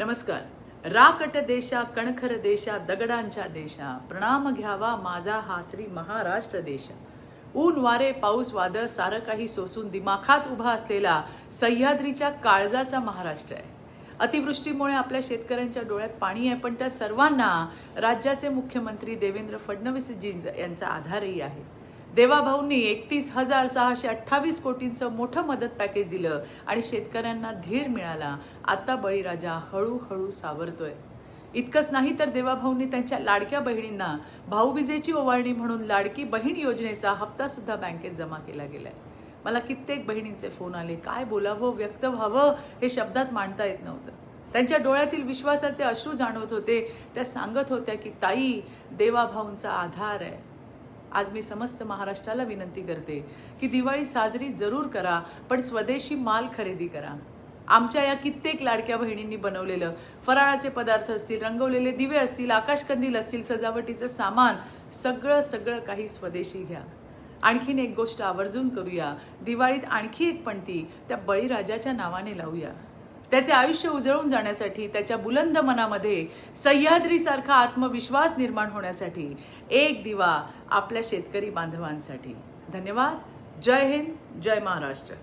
नमस्कार. राकट देशा कणखर देशा दगडांच्या देशा. प्रणाम घ्यावा माझा हा श्री महाराष्ट्र देश. ऊन वारे पाऊस वादळ सारं काही सोसून दिमाखात उभा असलेला सह्याद्रीच्या काळजाचा महाराष्ट्र आहे. अतिवृष्टीमुळे आपल्या शेतकऱ्यांच्या डोळ्यात पाणी आहे पण त्या सर्वांना राज्याचे मुख्यमंत्री देवेंद्र फडणवीसजी यांचा आधारही आहे. देवाभाऊंनी एकतीस हजार सहाशे अठ्ठावीस कोटींचं मोठं मदत पॅकेज दिलं आणि शेतकऱ्यांना धीर मिळाला. आता बळीराजा हळूहळू सावरतोय. इतकंच नाही तर देवाभाऊंनी त्यांच्या लाडक्या बहिणींना भाऊबीजेची ओवाळणी म्हणून लाडकी बहीण योजनेचा हप्ता सुद्धा बँकेत जमा केला गेलाय. मला कित्येक बहिणींचे फोन आले. काय बोलावं व्यक्त व्हावं हे शब्दात मांडता येत नव्हतं. त्यांच्या डोळ्यातील विश्वासाचे अश्रू जाणवत होते. त्या सांगत होत्या की ताई देवाभाऊंचा आधार आहे. आज मी समस्त महाराष्ट्राला विनंती करते की दिवाळी साजरी जरूर करा पण स्वदेशी माल खरेदी करा. आमच्या या कित्येक लाडक्या बहिणींनी बनवलेलं फराळाचे पदार्थ असतील रंगवलेले दिवे असतील आकाशकंदील असतील सजावटीचं सामान सगळं सगळं काही स्वदेशी घ्या. आणखीन एक गोष्ट आवर्जून करूया. दिवाळीत आणखी एक पणती त्या बळीराजाच्या नावाने लावूया. त्याचे आयुष्य उजळून जाण्यासाठी त्याच्या बुलंद मनामध्ये सह्याद्रीसारखा आत्मविश्वास निर्माण होण्यासाठी एक दिवा आपल्या शेतकरी बांधवांसाठी. धन्यवाद. जय हिंद. जय महाराष्ट्र.